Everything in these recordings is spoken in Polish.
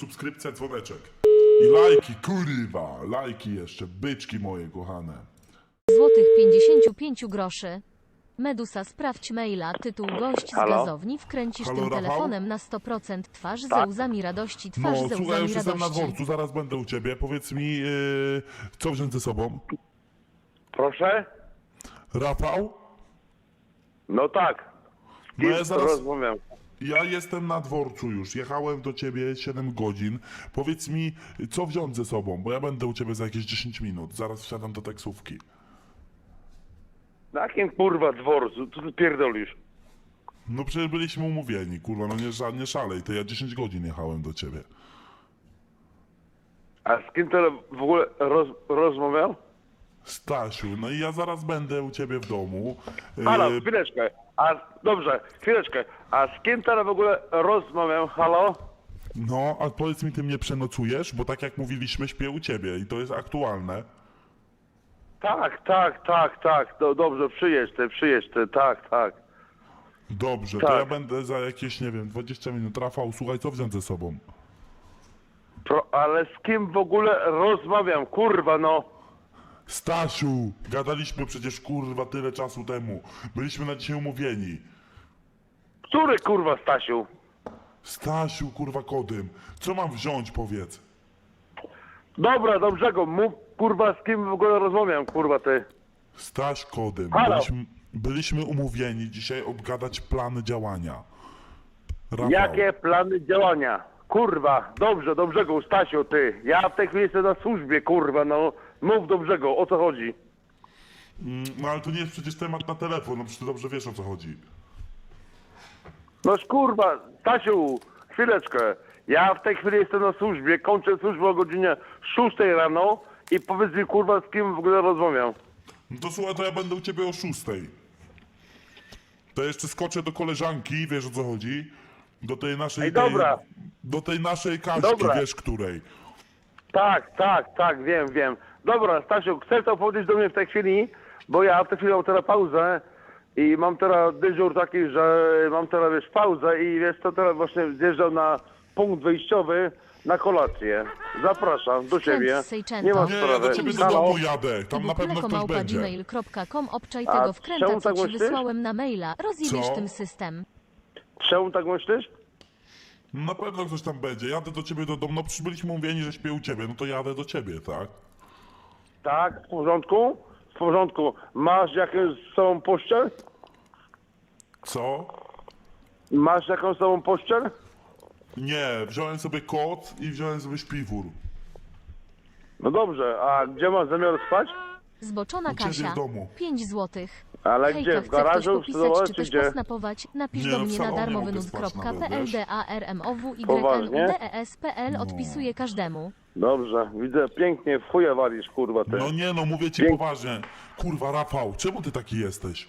subskrypcja, dzwoneczek. I lajki, kurwa, lajki jeszcze, byczki moje kochane. złotych 55 groszy. Medusa, sprawdź maila, tytuł gość z Halo? gazowni, wkręcisz Halo, tym Rafał? telefonem na 100%, twarz ze Tak. łzami radości, No, twarz ze słuchaj, łzami już jestem na radości. dworcu, zaraz będę u ciebie. Powiedz mi, yy, co wziąć ze sobą? Proszę? Rafał? No tak. No ja zaraz, rozmawiam? Ja jestem na dworcu już, jechałem do ciebie 7 godzin. Powiedz mi, co wziąć ze sobą, bo ja będę u ciebie za jakieś 10 minut. Zaraz wsiadam do taksówki. Na jakim kurwa dworcu? Co ty pierdolisz? No przecież byliśmy umówieni, kurwa, no nie, ża- nie szalej, to ja 10 godzin jechałem do ciebie. A z kim to w ogóle roz, rozmawiam? Stasiu, no i ja zaraz będę u ciebie w domu. Halo, Yy, chwileczkę. A, dobrze, chwileczkę. A z kim teraz w ogóle rozmawiam? Halo? no, a powiedz mi, ty mnie przenocujesz? Bo tak jak mówiliśmy, śpię u ciebie i to jest aktualne. Tak, tak, tak, tak. Do, dobrze, przyjedź ty, przyjedź ty, tak, tak. Dobrze, to Tak. ja będę za jakieś, nie wiem, 20 minut. Rafał, słuchaj, co wziąć ze sobą? Pro, ale z kim w ogóle rozmawiam? Kurwa, no. Stasiu, gadaliśmy przecież, kurwa, tyle czasu temu. Byliśmy na dzisiaj umówieni. Który kurwa Stasiu? Stasiu, kurwa, kodym. Co mam wziąć, powiedz? Dobra, dobrze go. Mów kurwa z kim w ogóle rozmawiam, kurwa ty. Staś kodym. Halo. Byliśmy, byliśmy umówieni dzisiaj obgadać plany działania. Rafał. Jakie plany działania? Kurwa, dobrze, dobrze go, Stasiu, ty. Ja w tej chwili jestem na służbie, kurwa, no. Mów dobrze go, o co chodzi? Mm, No ale to nie jest przecież temat na telefon, no przecież ty dobrze wiesz o co chodzi. Noż kurwa, Stasiu, chwileczkę. Ja w tej chwili jestem na służbie, kończę służbę o godzinie 6 rano i powiedz mi, kurwa, z kim w ogóle rozmawiam. No to słuchaj, to ja będę u ciebie o szóstej. To jeszcze skoczę do koleżanki, wiesz o co chodzi? Do tej naszej... Ej, dobra. Tej, do tej naszej Kaśki, Dobra. wiesz której. Tak, tak, tak, wiem, wiem. Dobra, Stasiu, chcesz to powiedzieć do mnie w tej chwili, bo ja w tej chwili mam teraz pauzę i mam teraz dyżur taki, że mam teraz, wiesz, pauzę i wiesz, to teraz właśnie zjeżdżam na punkt wyjściowy na kolację. Zapraszam do Sejczęta. Nie ma Nie, ja sprawy. do ciebie do Halo? domu jadę, tam na pewno ktoś będzie. gmail.com obczaj A tego wkręta, czemu co tak ci myślisz? wysłałem na maila. Rozjebiesz Co? tym system. Czemu tak myślisz? Na pewno ktoś tam będzie, jadę do ciebie do domu, no przecież byliśmy umówieni, że śpię u ciebie, no to jadę do ciebie, tak? Tak, w porządku? W porządku. Masz jakąś sobą pościel? Co? Masz jakąś sobą pościel? Nie, wziąłem sobie kot i wziąłem sobie śpiwór. No dobrze, a gdzie masz zamiar spać? Zboczona U ciebie Kasia. w domu. 5 złotych. Ale Hejka, gdzie? W garażu, w stodole, czy gdzie? posnapować? Napisz Nie, do no mnie na salonie darmowy mogę spać nawet, PL, wiesz? Poważnie? D, E, L. Odpisuję każdemu. Dobrze, widzę, pięknie w chuja walisz, kurwa, ty. No nie no, mówię ci Dzięki. poważnie. Kurwa, Rafał, czemu ty taki jesteś?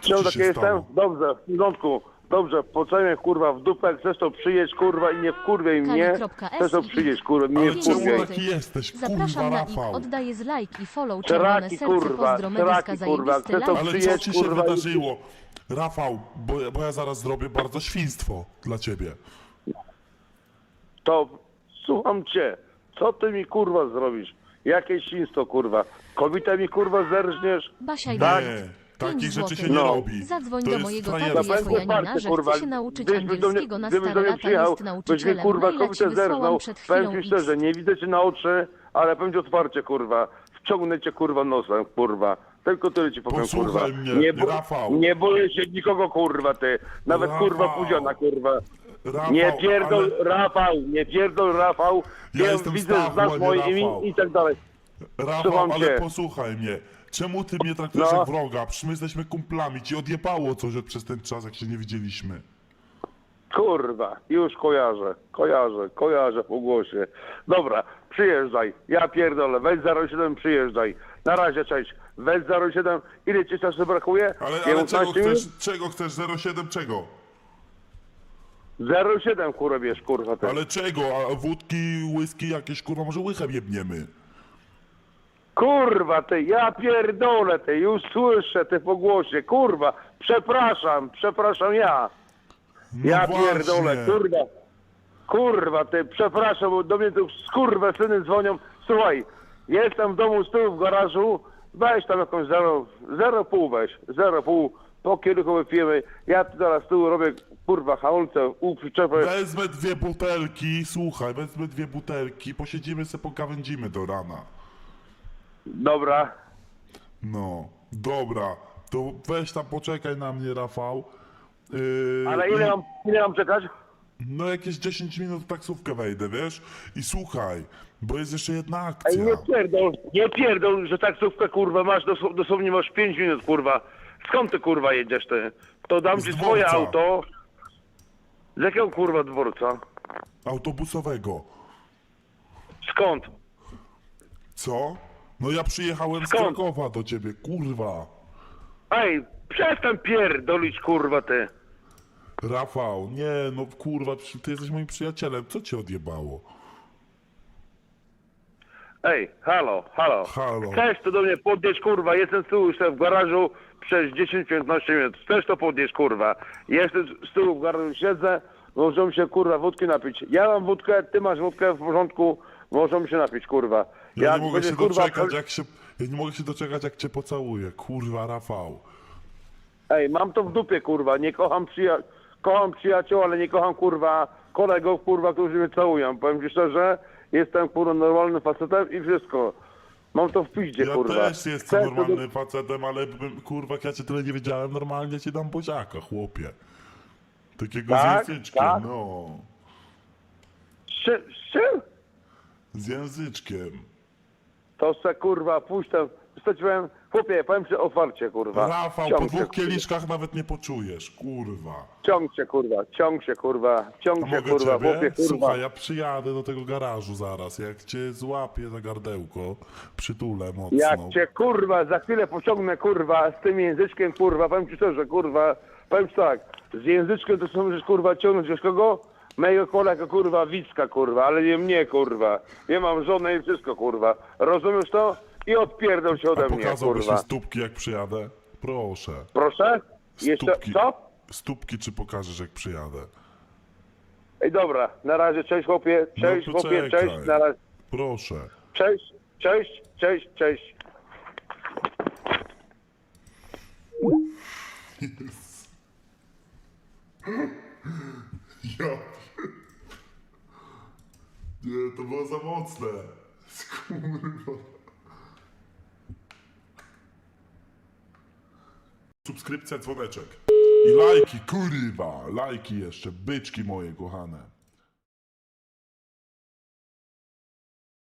Co Czemu ci taki się jestem? Dobrze, w porządku. Dobrze, poczekaj kurwa w dupę, jak chcesz to przyjeść, kurwa, i nie wkurwiej mnie. Chcesz to przyjeść, kurwa, mnie nie Ale czemu wkurwiej. taki jesteś? Zapraszam Kurwa, na ich, Rafał. oddaję z like i follow, czerwone Traki, serce, kurwa, kurwa, to like. Ale co przyjedź, ci się kurwa, i- wydarzyło? Rafał, bo, bo ja zaraz zrobię bardzo świństwo dla ciebie. To słucham cię. Co ty mi, kurwa, zrobisz? Jakie świństwo, kurwa? Kobietę mi, kurwa, zerżniesz? Basia i Tak. Nie, takich rzeczy się nie No. robi. Zadzwoń To do jest mojego frajerstwo. taty jako Janina, że kurwa. chce się nauczyć Gdybyś do mnie- angielskiego na gdybyś do stare mnie lata, przyjechał, jest byś nauczycielem. kurwa, Maila ci kobietę wysłałam przed Powiem chwilą ci szczerze, nie widzę cię na oczy, ale powiem ci otwarcie, kurwa. Wciągnę cię, kurwa, nosem, kurwa. Tylko tyle ci powiem, Posłuchaj kurwa. mnie, nie, bo- Rafał. nie boję się nikogo, kurwa, ty. Nawet, kurwa, Rafał. Kurwa. Rafał, nie pierdol, ale- Rafał, nie pierdol, Rafał. Ja Wiem, jestem widzę, Stachu, a znasz nie moje Rafał. imię i tak dalej. Rafał, Słucham ale cię. posłuchaj mnie. Czemu ty mnie traktujesz No. jak wroga? Przecież my jesteśmy kumplami. Ci odjebało coś od przez ten czas, jak się nie widzieliśmy. Kurwa, już kojarzę, kojarzę, kojarzę po głosie. Dobra, przyjeżdżaj, ja pierdolę, weź 07, przyjeżdżaj. Na razie, cześć. Weź 07, ile ci czasu brakuje? Ale, ale 15 czego minut? chcesz, czego chcesz? 07 czego? 07, kurwa, wiesz, kurwa, ty. Ale czego? A wódki, whisky jakieś, kurwa, może łychem jebniemy? Kurwa, ty, ja pierdolę, ty, już słyszę, ty po głosie, kurwa, przepraszam, przepraszam ja. No Ja właśnie. pierdolę, kurwa. Kurwa, ty, przepraszam, bo do mnie tu skurwe syny dzwonią. Słuchaj, jestem w domu z tyłu w garażu, weź tam jakąś zero, zero pół weź, zero pół, po kierunku wypijemy. Ja tu zaraz z tyłu robię, kurwa, hamulce, uprzyczepę. Wezmę dwie butelki, słuchaj, wezmę dwie butelki, posiedzimy se, pogawędzimy do rana. Dobra, No, dobra, to weź tam poczekaj na mnie, Rafał. Yy, ale ile i- mam, ile mam czekać? No jakieś 10 minut w taksówkę wejdę, wiesz? I słuchaj, bo jest jeszcze jedna Ej, akcja. nie pierdol, nie pierdol, że taksówkę, kurwa, masz, dosłownie masz 5 minut, kurwa. Skąd ty, kurwa, jedziesz, ty? To dam Z ci swoje dworca. auto. Z jakiego, kurwa, dworca? Autobusowego. Skąd? Co? No ja przyjechałem z Skąd? Krakowa do ciebie, kurwa. Ej, przestań pierdolić, kurwa, ty. Rafał, nie, no kurwa, przy- ty jesteś moim przyjacielem, co cię odjebało? Ej, halo, halo. Halo. Chcesz to do mnie podnieść, kurwa, jestem z tyłu już w garażu przez 10-15 minut. Chcesz to podnieść, kurwa. Jestem z tyłu w garażu, siedzę, możemy się, kurwa, wódki napić. Ja mam wódkę, ty masz wódkę w porządku, możemy się napić, kurwa. Ja nie mogę się doczekać, jak się... Ja nie mogę się doczekać, jak cię pocałuję, kurwa, Rafał. Ej, mam to w dupie, kurwa. Nie kocham przyja... kocham przyjaciół, ale nie kocham, kurwa, kolegów, kurwa, którzy mnie całują. Powiem ci szczerze, jestem, kurwa, normalnym facetem i wszystko. Mam to w piździe, Ja kurwa. też jestem Chcę to do- normalnym facetem, ale bym- kurwa, jak ja cię tyle nie wiedziałem, normalnie ci dam buziaka, chłopie. Takiego Tak, z tak. no. Z czym? Z czym? Z języczkiem. To se, kurwa, puść tam. Chłopie, powiem ci otwarcie, kurwa. Rafał, Ciąg po się, dwóch kurwa. kieliszkach nawet nie poczujesz, kurwa. Ciąg się, kurwa, ciąg się, kurwa, A ciąg się, mogę kurwa, ciebie? chłopie, kurwa. Słuchaj, ja przyjadę do tego garażu zaraz. Jak cię złapię za gardełko, przytulę mocno. Jak cię kurwa za chwilę pociągnę kurwa z tym języczkiem kurwa, powiem ci szczerze kurwa, powiem ci tak, z języczkiem to są możesz kurwa ciągnąć wiesz kogo? Mojego kolega kurwa Wicka kurwa, ale nie mnie kurwa. Ja mam żonę i wszystko kurwa. Rozumiesz to? I odpierdol się A ode mnie pokazałbyś kurwa. mi stópki, jak przyjadę? Proszę. Proszę? Jeszcze, Stópki. co? Stópki czy pokażesz, jak przyjadę? Ej dobra, na razie cześć chłopie, cześć no chłopie, poczekaj. cześć, na razie. Proszę. Cześć, cześć, cześć, cześć. Ja... Nie, to było za mocne. Kurwa. Subskrypcja, dzwoneczek. I lajki, kurwa, lajki jeszcze, byczki moje kochane.